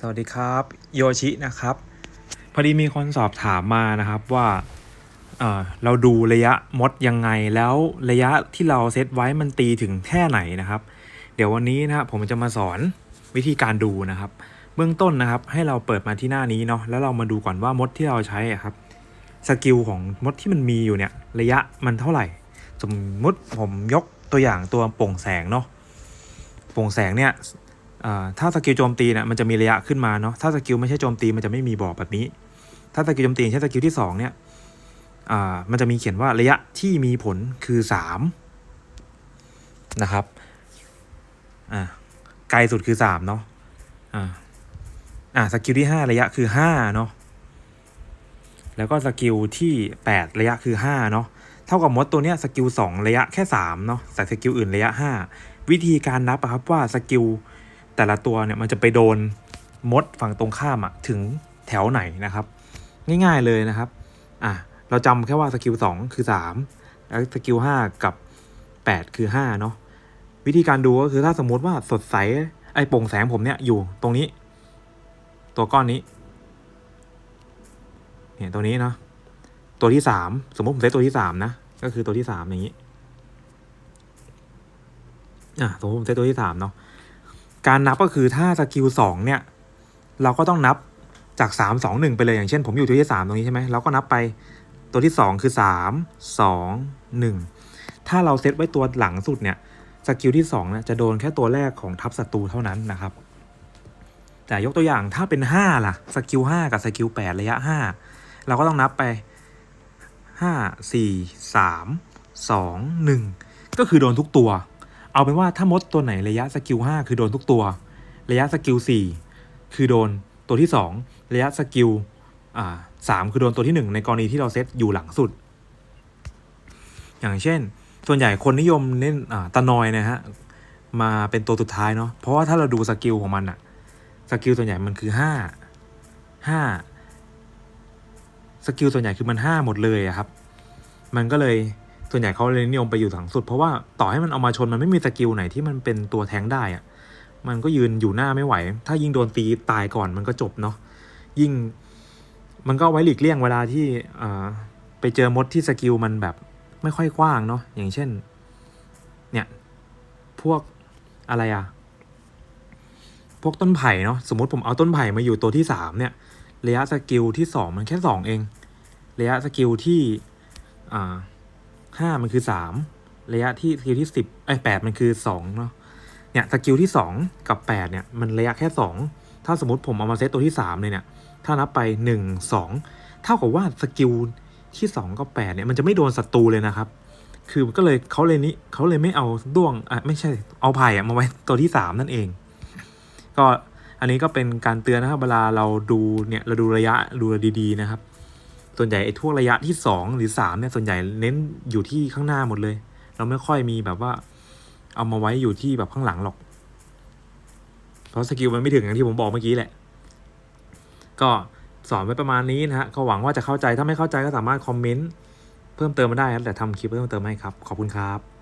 สวัสดีครับโยชินะครับ พอดีมีคนสอบถามมานะครับว่าเเราดูระยะมดยังไงแล้วระยะที่เราเซตไว้มันตีถึงแค่ไหนนะครับ เดี๋ยววันนี้นะครับผมจะมาสอนวิธีการดูนะครับ เบื้องต้นนะครับ ให้เราเปิดมาที่หน้านี้เนาะแล้วเรามาดูก่อนว่ามดที่เราใช้อะครับสกิลของมดที่มันมีอยู่เนี่ยระยะมันเท่าไหร่ สมมติผมยกตัวอย่างตัวโปร่งแสงเนาะโปร่งแสงเนี่ย ถ้าสกิลโจมตีเนี่ยมันจะมีระยะขึ้นมาเนาะถ้าสกิลไม่ใช่โจมตีมันจะไม่มีบอกแบบนี้ ถ้าสกิลโจมตีใช่สกิลที่สองเนี่ยมันจะมีเขียนว่าระยะที่มีผลคือสามนะครับไกลสุดคือสามเนาะอ่าสกิลที่ห้าระยะคือห้าเนาะแล้วก็สกิลที่แปดระยะคือห้าเนาะเท่ากับมดตัวเนี้ยสกิลสองระยะแค่สามเนาะแต่สกิลอื่นระยะห้าวิธีการนับครับว่าสกิล แต่ละตัวเนี่ยมันจะไปโดนมดฝั่งตรงข้ามอะถึงแถวไหนนะครับ ง่ายๆเลยนะครับอะเราจำแค่ว่าสกิลสองคือสามแล้วสกิลห้ากับแปดคือห้าเนาะวิธีการดูก็คือถ้าสมมุติว่าสดใสไอ้โปร่งแสงผมเนี่ยอยู่ตรงนี้ ตัวก้อนนี้เนี่ยตัวนี้เนาะตัวที่สามสมมติผมเซตตัวที่สามนะ ก็คือตัวที่สามอย่างนี้อะสมมติผมเซตตัวที่สามเนาะ การนับก็คือถ้าสกิลสองเนี่ย เราก็ต้องนับจากสามสองหนึ่งไปเลยอย่างเช่น ผมอยู่ตัวที่สามตรงนี้ใช่ไหมเราก็นับไปตัวที่สองคือสามสองหนึ่งถ้าเราเซตไว้ตัวหลังสุดเนี่ยสกิลที่สองเนี่ยจะโดนแค่ตัวแรกของทัพศัตรูเท่านั้นนะครับ แต่ยกตัวอย่างถ้าเป็นห้าล่ะสกิลห้ากับสกิลแปดระยะห้าเราก็ต้องนับไปห้าสี่สามสองหนึ่งก็คือโดนทุกตัว เอาเป็นว่าถ้ามดตัวไหนระยะสกิลห้าคือโดนทุกตัว ระยะสกิลสี่คือโดนตัวที่สองระยะสกิลอ่าสามคือโดนตัวที่หนึ่งในกรณีที่เราเซตอยู่หลังสุด อย่างเช่น ส่วนใหญ่คนนิยมเน้นอ่าตะนอยนะฮะมาเป็นตัวสุดท้ายเนาะเพราะว่าถ้าเราดูสกิลของมันอะสกิลส่วนใหญ่มันคือห้าห้าสกิลส่วนใหญ่คือมันห้าหมดเลยอะครับ มันก็เลย ส่วนใหญ่เขาเลยนิยมไปอยู่หลังสุด เพราะว่าต่อให้มันเอามาชนมันไม่มีสกิลไหนที่มันเป็นตัวแทงได้อะมันก็ยืนอยู่หน้าไม่ไหว ถ้ายิงโดนตีตายก่อนมันก็จบเนาะยิ่งมันก็ไว้หลีกเลี่ยงเวลาที่อไปเจอมดที่สกิลมันแบบไม่ค่อยกว้างเนาะอย่างเช่น เนี่ยพวกอะไรอะพวกต้นไผ่เนาะสมมติผมเอาต้นไผ่มาอยู่ตัวที่สามเนี่ย ระยะสกิลที่สองมันแค่สองเอง ระยะสกิลที่อ่า ห้ามันคือสามระยะที่สกิลที่สิบไอ้แปดมันคือสองเนาะเนี่ยสกิลที่สองกับแปดเนี่ยมันระยะแค่สองถ้าสมมติผมเอามาเซตตัวที่สามเลยเนี่ยถ้านับไปหนึ่งสองเท่ากับว่าสกิลที่สองกับแปดเนี่ยมันจะไม่โดนศัตรูเลยนะครับ คือก็เลยเขาเลยนี้เขาเลยไม่เอาด้วงอะไม่ใช่เอาไผ่อะมาไว้ตัวที่สามนั่นเอง ก็อันนี้ก็เป็นการเตือนนะครับเวลาเราดูเนี่ยเราดูระยะดูดีๆนะครับ ส่วนใหญ่ไอ้ทั่วระยะที่สองหรือสามเนี่ยส่วนใหญ่เน้นอยู่ที่ข้างหน้าหมดเลย เราไม่ค่อยมีแบบว่า เอามาไว้อยู่ที่แบบข้างหลังหรอก เพราะสกิลมันไม่ถึงอย่างที่ผมบอกเมื่อกี้แหละ ก็สอนไว้ประมาณนี้นะฮะก็หวังว่าจะเข้าใจถ้าไม่เข้าใจก็สามารถคอมเมนต์เพิ่มเติมมาได้แต่ทำคลิปเพิ่มเติมให้ครับ ขอบคุณครับ